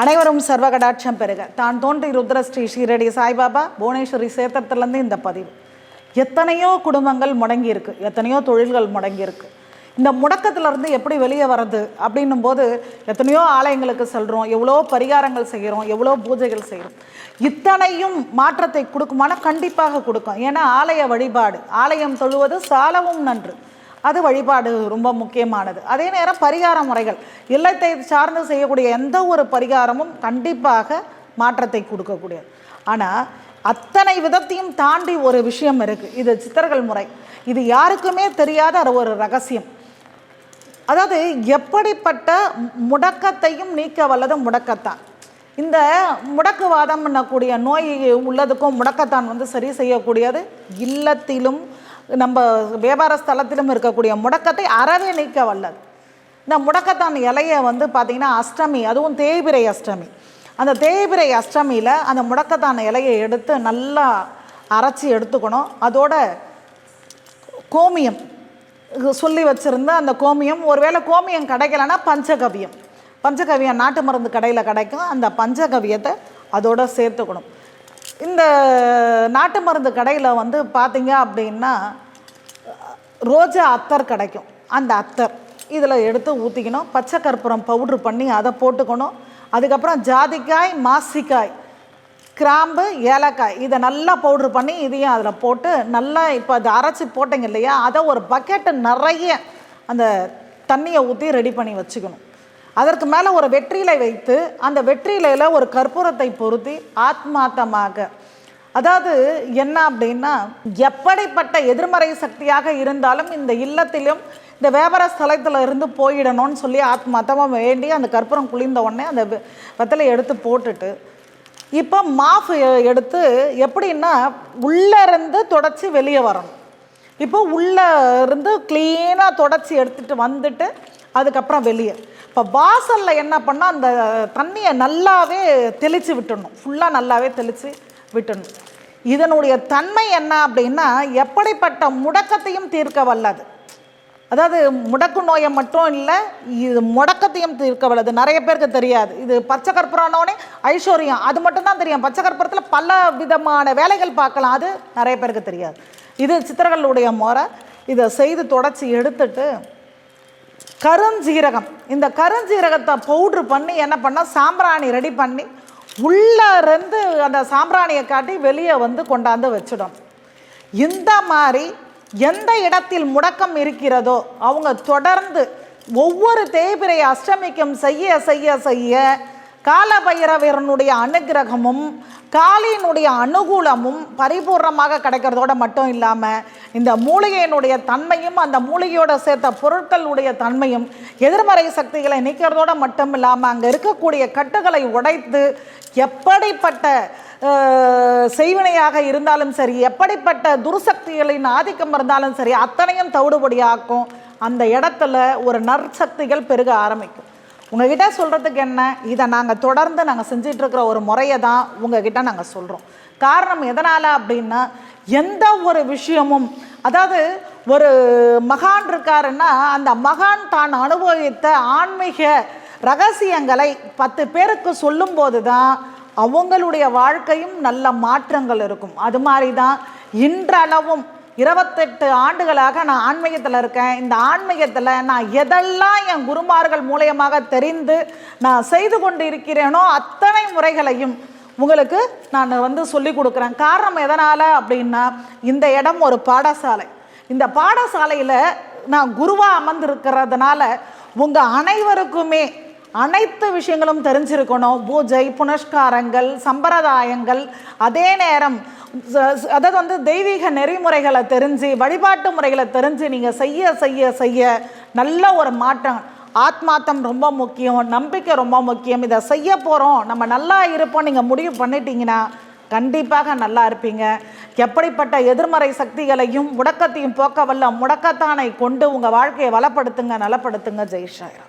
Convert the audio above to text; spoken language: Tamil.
அனைவரும் சர்வகடாட்சம் பெறுக. தான் தோன்றி ருத்ரஸ்ரீ ஷீரடி சாய்பாபா புவனேஸ்வரி சேத்திரத்துலேருந்து இந்த பதிவு. எத்தனையோ குடும்பங்கள் முடங்கியிருக்கு. எத்தனையோ தொழில்கள் முடங்கியிருக்கு. இந்த முடக்கத்திலேருந்து எப்படி வெளியே வர்றது அப்படின்னும் போது எத்தனையோ ஆலயங்களுக்கு செல்கிறோம் எவ்வளோ பரிகாரங்கள் செய்கிறோம். எவ்வளோ பூஜைகள் செய்கிறோம். இத்தனையும் மாற்றத்தை கொடுக்குமான கண்டிப்பாக கொடுக்கும். ஏன்னா ஆலய வழிபாடு. ஆலயம் தொழுவது சாலவும் நன்று. அது வழிபாடு ரொம்ப முக்கியமானது. அதே நேரம் பரிகார முறைகள். இல்லத்தை சார்ந்து செய்யக்கூடிய எந்த ஒரு பரிகாரமும் கண்டிப்பாக மாற்றத்தை கொடுக்கக்கூடியது. ஆனால் அத்தனை விதத்தையும் தாண்டி ஒரு விஷயம் இருக்குது இது சித்தர்கள் முறை. இது யாருக்குமே தெரியாத ஒரு ரகசியம். அதாவது எப்படிப்பட்ட முடக்கத்தையும் நீக்க வல்லது முடக்கத்தான். இந்த முடக்குவாதம் பண்ணக்கூடிய நோய் உள்ளதுக்கும் முடக்கத்தான் வந்து சரி செய்யக்கூடியது. இல்லத்திலும் நம்ம வியாபார ஸ்தலத்திலும் இருக்கக்கூடிய முடக்கத்தை அறவே நீக்க வல்லது. இந்த முடக்கத்தான் இலையை வந்து பார்த்திங்கன்னா அஷ்டமி அதுவும் தேய்பிரை அஷ்டமி. அந்த தேய்பிரை அஷ்டமியில் அந்த முடக்கத்தான் இலையை எடுத்து நல்லா அரைச்சி எடுத்துக்கணும். அதோட கோமியம் சொல்லி வச்சுருந்த அந்த கோமியம் ஒருவேளை கோமியம் கிடைக்கலன்னா பஞ்சகவியம். பஞ்சகவியம் நாட்டு மருந்து கடையில் கிடைக்கும். அந்த பஞ்சகவியத்தை அதோட சேர்த்துக்கணும். இந்த நாட்டு மருந்து கடையில் வந்து பார்த்தீங்க அப்படின்னா ரோஜா அத்தர் கிடைக்கும். அந்த அத்தர் இதில் எடுத்து ஊற்றிக்கணும் பச்சை கற்பூரம் பவுட்ரு பண்ணி அதை போட்டுக்கணும். அதுக்கப்புறம் ஜாதிக்காய் மாசிக்காய் கிராம்பு ஏலக்காய் இதை நல்லா பவுட்ரு பண்ணி இதையும் அதில் போட்டு நல்லா இப்போ அதை அரைச்சி போட்டீங்க இல்லையா அதை ஒரு பக்கெட்டு நிறைய அந்த தண்ணியை ஊற்றி ரெடி பண்ணி வச்சுக்கணும். அதற்கு மேலே ஒரு வெற்றிலை வைத்து அந்த வெற்றிலையில் ஒரு கற்பூரத்தை பொருத்தி ஆத்மாத்தமாக அதாவது என்ன அப்படின்னா எப்படிப்பட்ட எதிர்மறை சக்தியாக இருந்தாலும் இந்த இல்லத்திலும் இந்த வியாபார ஸ்தலத்தில் இருந்து போயிடணும்னு சொல்லி ஆத்மாத்தமாக வேண்டி அந்த கற்பூரம் குளிர்ந்த உடனே அந்த வெத்தலை எடுத்து போட்டுட்டு இப்போ மாஃப் எடுத்து எப்படின்னா உள்ளே இருந்து தொடச்சி வெளியே வரணும். இப்போ உள்ளே இருந்து க்ளீனாக தொடச்சி எடுத்துகிட்டு வந்துட்டு அதுக்கப்புறம் வெளியே. இப்போ வாசலில் என்ன பண்ணால் அந்த தண்ணியை நல்லாவே தெளித்து விட்டுடணும். ஃபுல்லாக நல்லாவே தெளித்து விட்டுடணும். இதனுடைய தன்மை என்ன அப்படின்னா எப்படிப்பட்ட முடக்கத்தையும் தீர்க்க வல்லது. அதாவது முடக்கு நோயை மட்டும் இல்லை இது முடக்கத்தையும் தீர்க்க வல்லது. நிறைய பேருக்கு தெரியாது. இது பச்சை கற்பூரம்னோடனே ஐஸ்வர்யம். அது மட்டும்தான் தெரியும். பச்சை கற்பூரத்தில் பல விதமான வேலைகள் பார்க்கலாம். அது நிறைய பேருக்கு தெரியாது. இது சித்திரங்களுடைய முறை. இதை செய்து தொடச்சி எடுத்துட்டு கருஞ்சீரகம். இந்த கருஞ்சீரகத்தை பவுட்ரு பண்ணி என்ன பண்ணால் சாம்பிராணி ரெடி பண்ணி உள்ளே இருந்து அந்த சாம்பிராணியை காட்டி வெளியே வந்து கொண்டாந்து வச்சிடும். இந்த மாதிரி எந்த இடத்தில் முடக்கம் இருக்கிறதோ அவங்க தொடர்ந்து ஒவ்வொரு தேய்பிரை அஷ்டமிக்கும் செய்ய செய்ய செய்ய காலபைரவரனுடைய அனுகிரகமும் காளியினுடைய அனுகூலமும் பரிபூர்ணமாக கிடைக்கிறதோட மட்டும் இல்லாமல் இந்த மூலிகையினுடைய தன்மையும் அந்த மூலிகையோட சேர்த்த பொருட்களுடைய தன்மையும் எதிர்மறை சக்திகளை நீக்கிறதோட மட்டும் இல்லாமல் அங்கே இருக்கக்கூடிய கட்டுகளை உடைத்து எப்படிப்பட்ட செய்வினையாக இருந்தாலும் சரி எப்படிப்பட்ட துர்சக்திகளின் ஆதிக்கம் இருந்தாலும் சரி அத்தனையும் தவிடுபடியாக்கும். அந்த இடத்துல ஒரு நற்சக்திகள் பெருக ஆரம்பிக்கும். உங்ககிட்ட சொல்கிறதுக்கு என்ன? இதை நாங்கள் தொடர்ந்து நாங்கள் செஞ்சிட்ருக்கிற ஒரு முறையை தான் உங்ககிட்ட நாங்கள் சொல்கிறோம் காரணம் எதனால் அப்படின்னா எந்த ஒரு விஷயமும் அதாவது ஒரு மகான் இருக்காருன்னா அந்த மகான் தான் அனுபவித்த ஆன்மீக ரகசியங்களை பத்து பேருக்கு சொல்லும்போது தான் அவங்களுடைய வாழ்க்கையும் நல்ல மாற்றங்கள் இருக்கும். அது மாதிரி தான் இன்றளவும் இருபத்தெட்டு ஆண்டுகளாக நான் ஆன்மீகத்தில் இருக்கேன். இந்த ஆன்மீகத்தில் நான் எதெல்லாம் என் குருமார்கள் மூலியமாக தெரிந்து நான் செய்து கொண்டு இருக்கிறேனோ அத்தனை முறைகளையும் உங்களுக்கு நான் வந்து சொல்லி கொடுக்குறேன். காரணம் எதனால் அப்படின்னா இந்த இடம் ஒரு பாடசாலை. இந்த பாடசாலையில் நான் குருவாக அமர்ந்திருக்கிறதுனால உங்கள் அனைவருக்குமே அனைத்து விஷயங்களும் தெரிஞ்சிருக்கணும். பூஜை புனஸ்காரங்கள் சம்பிரதாயங்கள் அதே நேரம் அதாவது வந்து தெய்வீக நெறிமுறைகளை தெரிஞ்சு வழிபாட்டு முறைகளை தெரிஞ்சு நீங்கள் செய்ய செய்ய செய்ய நல்ல ஒரு மாற்றம். ஆத்மாத்தம் ரொம்ப முக்கியம் நம்பிக்கை ரொம்ப முக்கியம். இதை செய்ய போகிறோம் நம்ம நல்லா இருப்போம் நீங்கள் முடிவு பண்ணிட்டீங்கன்னா கண்டிப்பாக நல்லா இருப்பீங்க. எப்படிப்பட்ட எதிர்மறை சக்திகளையும் முடக்கத்தையும் போக்க வல்ல முடக்கத்தானை கொண்டு உங்கள் வாழ்க்கையை வளப்படுத்துங்க நலப்படுத்துங்க ஜெய்ஷாயிரம்